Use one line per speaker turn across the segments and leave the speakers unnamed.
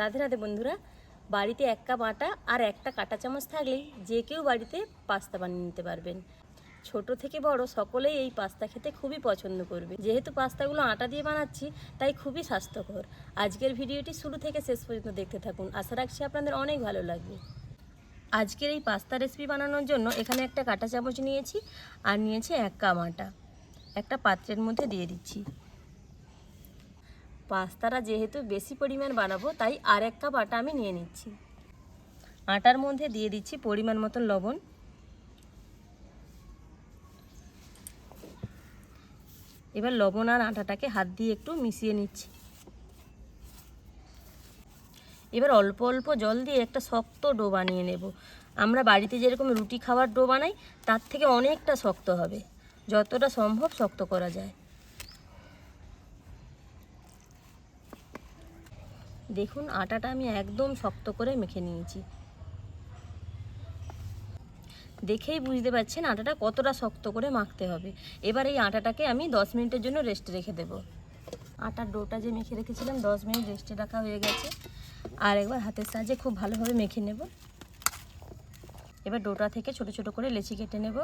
রাধে রাধে বন্ধুরা, বাড়িতে এক কাপ আটা আর একটা কাঁটা চামচ থাকলেই যে কেউ বাড়িতে পাস্তা বানিয়ে নিতে পারবেন। ছোট থেকে বড় সকলেই এই পাস্তা খেতে খুবই পছন্দ করবে। যেহেতু পাস্তাগুলো আটা দিয়ে বানাচ্ছি, তাই খুবই স্বাস্থ্যকর। আজকের ভিডিওটি শুরু থেকে শেষ পর্যন্ত দেখতে থাকুন। আশা রাখছি আপনাদের অনেক ভালো লাগবে। আজকের এই পাস্তা রেসিপি বানানোর জন্য এখানে একটা কাঁটা চামচ নিয়েছি আর নিয়েছি এক কাপ আটা। একটা পাত্রের মধ্যে দিয়ে দিচ্ছি। পাস্তাটা যেহেতু বেশি পরিমাণ বানাবো, তাই আর এক কাপ আটা আমি নিয়ে নিচ্ছি। আটার মধ্যে দিয়ে দিচ্ছি পরিমাণ মতন লবণ। এবার লবণ আর আটাটাকে হাত দিয়ে একটু মিশিয়ে নিচ্ছি। এবার অল্প অল্প জল দিয়ে একটা শক্ত ডো বানিয়ে নেব। আমরা বাড়িতে যেরকম রুটি খাওয়ার ডো বানাই, তার থেকে অনেকটা শক্ত হবে। যতটা সম্ভব শক্ত করা যায়। দেখুন, আটাটা আমি একদম শক্ত করে মেখে নিয়েছি। দেখেই বুঝতে পারছেন আটাটা কতটা শক্ত করে মাখতে হবে। এবার এই আটাটাকে আমি দশ মিনিটের জন্য রেস্টে রেখে দেব। আটার ডোটা যে মেখে রেখেছিলাম, দশ মিনিট রেস্টে রাখা হয়ে গেছে। আর একবার হাতের সাহায্যে খুব ভালোভাবে মেখে নেব। এবার ডোটা থেকে ছোট ছোট করে লেচি কেটে নেব।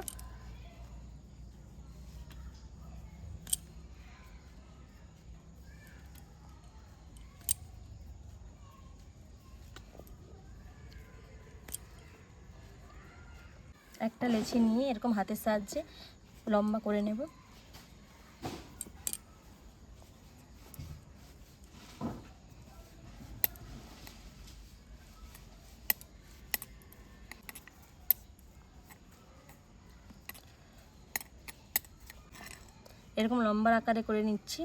একটা লেচি নিয়ে এরকম হাতের সাহায্যে লম্বা করে নেব। এরকম লম্বা আকারে করে নিচ্ছি।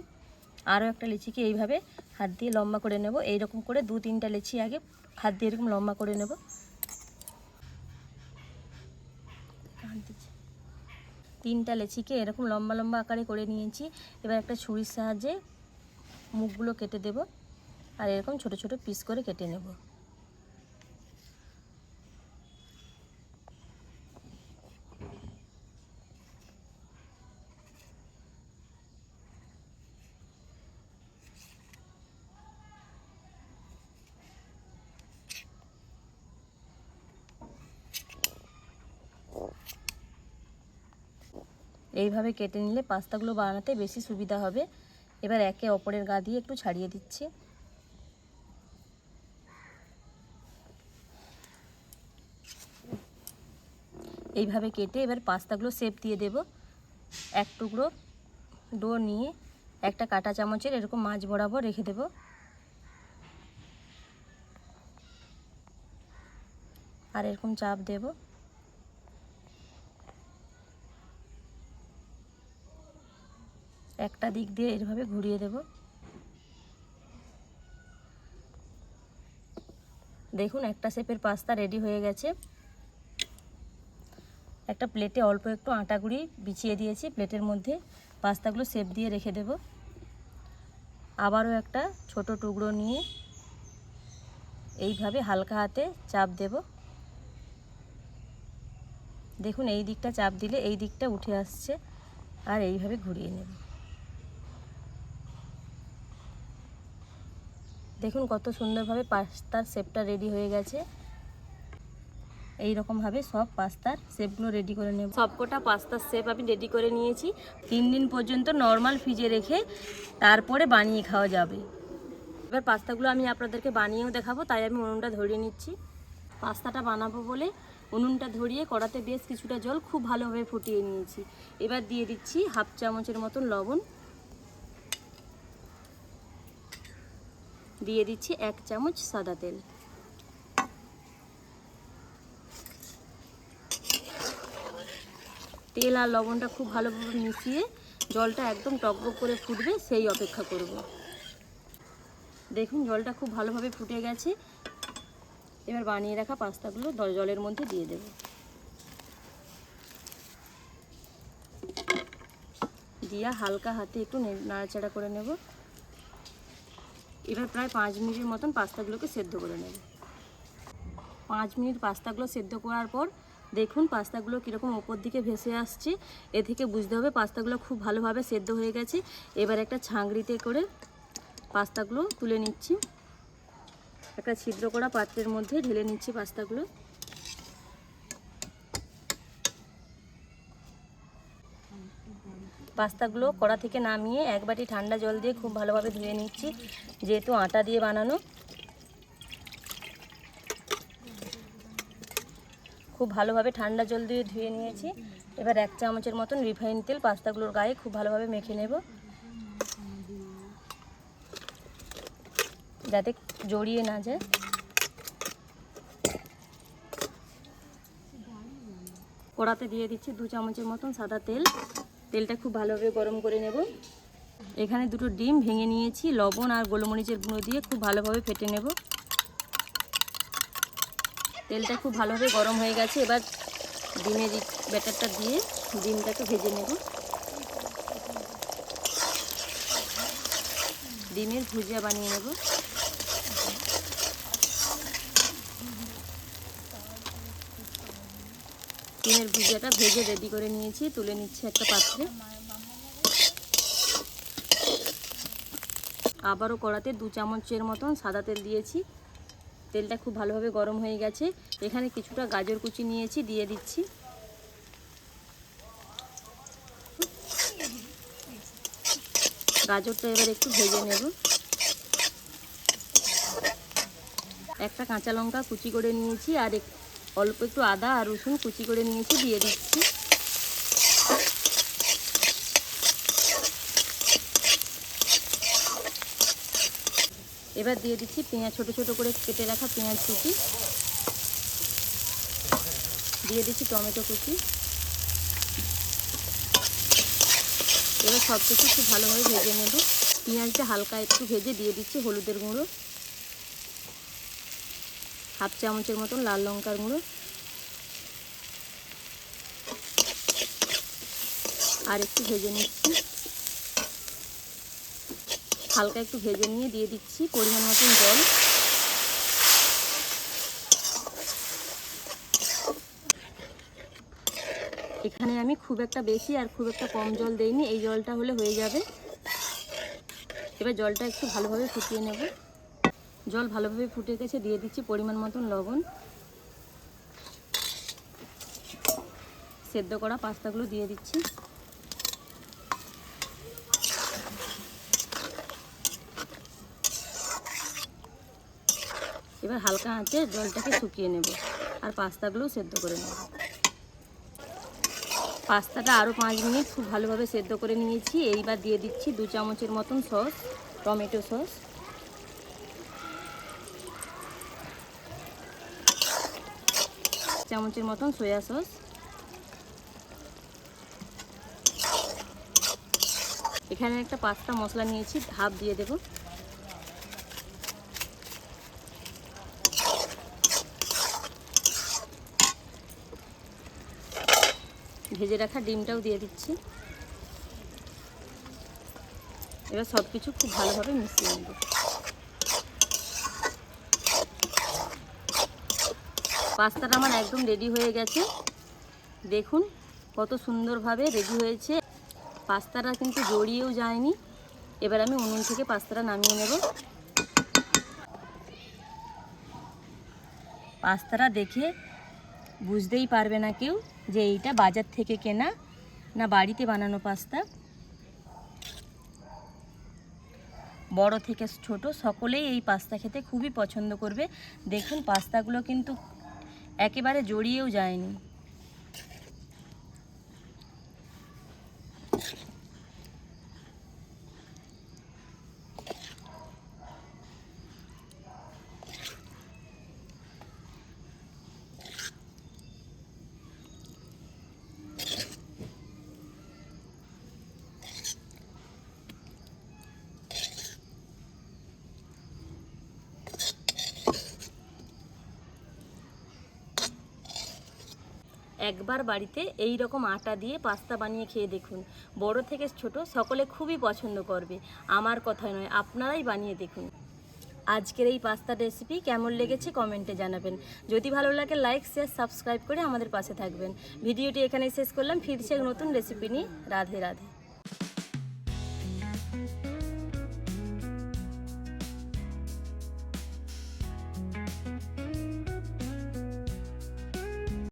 আরও একটা লিচিকে এইভাবে হাত দিয়ে লম্বা করে নেব। এইরকম করে দু তিনটা লিচি আগে হাত দিয়ে এরকম লম্বা করে নেব। তিনটা লেচিকে এরকম লম্বা লম্বা আকারে করে নিয়েছি। এবার একটা ছুরির সাহায্যে মুখগুলো কেটে দেব আর এরকম ছোট ছোট পিস করে কেটে নেব। এইভাবে কেটে নিলে পাস্তাগুলো বানাতে বেশি সুবিধা হবে। এবার একে অপরের গা দিয়ে একটু ছাড়িয়ে দিচ্ছি। এইভাবে কেটে এবার পাস্তাগুলো শেপ দিয়ে দেব। এক টুকরো ডো নিয়ে একটা কাঁটা চামচের এরকম মাছ বরাবর রেখে দেব। আর এরকম চাপ দেবো। একটা দিক দিয়ে এভাবে ঘুরিয়ে দেব। দেখুন, একটা শেপের পাস্তা রেডি হয়ে গেছে। একটা প্লেটে অল্প একটু আটা গুঁড়ি বিছিয়ে দিয়েছি। প্লেটের মধ্যে পাস্তাগুলো শেপ দিয়ে রেখে দেব। আবারও একটা ছোট টুকরো নিয়ে এইভাবে হালকা হাতে চাপ দেব। দেখুন, এই দিকটা চাপ দিলে এই দিকটা উঠে আসছে। আর এইভাবে ঘুরিয়ে নেব। দেখুন কত সুন্দরভাবে পাস্তার শেপটা রেডি হয়ে গেছে। এই রকমভাবে সব পাস্তার শেপগুলো রেডি করে নেব। সবকটা পাস্তার শেপ আমি রেডি করে নিয়েছি। তিন দিন পর্যন্ত নর্মাল ফ্রিজে রেখে তারপরে বানিয়ে খাওয়া যাবে। এবার পাস্তাগুলো আমি আপনাদেরকে বানিয়েও দেখাবো, তাই আমি উনুনটা ধরিয়ে নিচ্ছি। পাস্তাটা বানাবো বলে উনুনটা ধরিয়ে কড়াতে বেশ কিছুটা জল খুব ভালোভাবে ফুটিয়ে নিয়েছি। এবার দিয়ে দিচ্ছি হাফ চামচের মতন লবণ। দিয়ে দিচ্ছি এক চামচ সাদা তেল। তেল আর লবণটা খুব ভালোভাবে মিশিয়ে জলটা একদম টকবক করে ফুটবে সেই অপেক্ষা করব। দেখুন জলটা খুব ভালোভাবে ফুটে গেছে। এবার বানিয়ে রাখা পাস্তাগুলো জলের মধ্যে দিয়ে দেব। দিয়া হালকা হাতে একটু নাড়াচাড়া করে নেব। এবার প্রায় পাঁচ মিনিটের মতন পাস্তাগুলোকে সেদ্ধ করে নেবে। পাঁচ মিনিট পাস্তাগুলো সেদ্ধ করার পর দেখুন পাস্তাগুলো কীরকম ওপর দিকে ভেসে আসছে। এ থেকে বুঝতে হবে পাস্তাগুলো খুব ভালোভাবে সেদ্ধ হয়ে গেছে। এবার একটা ছাঁকড়িতে করে পাস্তাগুলো তুলে নিচ্ছি। একটা ছিদ্র করা পাত্রের মধ্যে ঢেলে নিচ্ছি পাস্তাগুলো। পাস্তাগুলো কড়া থেকে নামিয়ে এক বাটি ঠান্ডা জল দিয়ে খুব ভালোভাবে ধুয়ে নিচ্ছি, যেহেতু আটা দিয়ে বানানো। খুব ভালোভাবে ঠান্ডা জল দিয়ে ধুয়ে নিয়েছি। এবার এক চামচের মতন রিফাইন তেল পাস্তাগুলোর গায়ে খুব ভালোভাবে মেখে নেব। যাতে জড়িয়ে না যায়। কড়াতে দিয়ে দিচ্ছি দু চামচের মতন সাদা তেল। তেলটা খুব ভালোভাবে গরম করে নেব। এখানে দুটো ডিম ভেঙে নিয়েছি, লবণ আর গোলমরিচের গুঁড়ো দিয়ে খুব ভালোভাবে ফেটে নেব। তেলটা খুব ভালোভাবে গরম হয়ে গেছে, এবার ডিমের ব্যাটারটা দিয়ে ডিমটাকে ভেজে নেব। ডিমের ভুজিয়া বানিয়ে নেব। ডিমের ভুজিয়াটা ভেজে রেডি করে নিয়েছি। তুলে নিচ্ছি একটা পাত্রে। আবারও কড়াতে দু চামচের মতন সাদা তেল দিয়েছি। তেলটা খুব ভালোভাবে গরম হয়ে গেছে। এখানে কিছুটা গাজর কুচি নিয়েছি, দিয়ে দিচ্ছি। গাজরটা এবার একটু ভেজে নেব। একটা কাঁচা লঙ্কা কুচি করে নিয়েছি, আর অল্প একটু আদা আর রসুন কুচি করে নিয়েছি, দিয়ে দিচ্ছি। এবার দিয়ে দিচ্ছি পেঁয়াজ, ছোট ছোট করে কেটে রাখা পেঁয়াজ কুচি। দিয়ে দিচ্ছি টমেটো কুচি। এবার সব কিছু খুব ভালোভাবে ভেজে নেব। পেঁয়াজটা হালকা একটু ভেজে দিয়ে দিচ্ছি হলুদের গুঁড়ো। হাফ চামচের মতন লাল লঙ্কার গুঁড়ো। আর একটু ভেজে নিচ্ছি। হালকা একটু ভেজে নিয়ে দিয়ে দিচ্ছি পরিমাণ মতন জল। এখানে আমি খুব একটা বেশি আর খুব একটা কম জল দেইনি, এই জলটা হলে হয়ে যাবে। এবার জলটা একটু ভালোভাবে ফুটিয়ে নেব। জল ভালোভাবে ফুটে গেছে, দিয়ে দিচ্ছি পরিমাণ মতন লবণ। সেদ্ধ করা পাস্তাগুলো দিয়ে দিচ্ছি। এবার হালকা আঁচে জলটাকে শুকিয়ে নেব আর পাস্তাগুলো সেদ্ধ করে নেব। পাস্তাটা আরও পাঁচ মিনিট খুব ভালোভাবে সেদ্ধ করে নিয়েছি। এইবার দিয়ে দিচ্ছি দু চামচের মতন সস, টমেটো সস। চামচের মতন সয়া সস এখানে একটা পাস্তা মশলা নিয়েছি হাফ দিয়ে দেবো। ভেজে রাখা ডিমটাও দিয়ে দিচ্ছি। এবার সব কিছু খুব ভালোভাবে মিশিয়ে নেব। পাস্তাটা আমার একদম রেডি হয়ে গেছে। দেখুন কত সুন্দরভাবে রেডি হয়েছে। পাস্তাটা কিন্তু জড়িয়েও যায়নি। এবার আমি উনুন থেকে পাস্তাটা নামিয়ে নেব। পাস্তাটা দেখে বুঝতেই পারবে না কেউ যে এইটা বাজার থেকে কেনা না বাড়িতে বানানো পাস্তা। বড় থেকে ছোট সকলেই এই পাস্তা খেতে খুবই পছন্দ করবে। দেখুন পাস্তাগুলো কিন্তু একেবারে জড়িয়েও যায়নি। একবার বাড়িতে এই রকম আটা দিয়ে পাস্তা বানিয়ে খেয়ে দেখুন। বড় থেকে ছোট সকলে খুবই পছন্দ করবে। আমার কথাই নয়, আপনারাই বানিয়ে দেখুন। আজকের এই পাস্তা রেসিপি কেমন লেগেছে কমেন্টে জানাবেন। যদি ভালো লাগে লাইক শেয়ার সাবস্ক্রাইব করে আমাদের পাশে থাকবেন। ভিডিওটি এখানেই শেষ করলাম। ফিরছে এক নতুন রেসিপি নিয়ে। রাধে রাধে।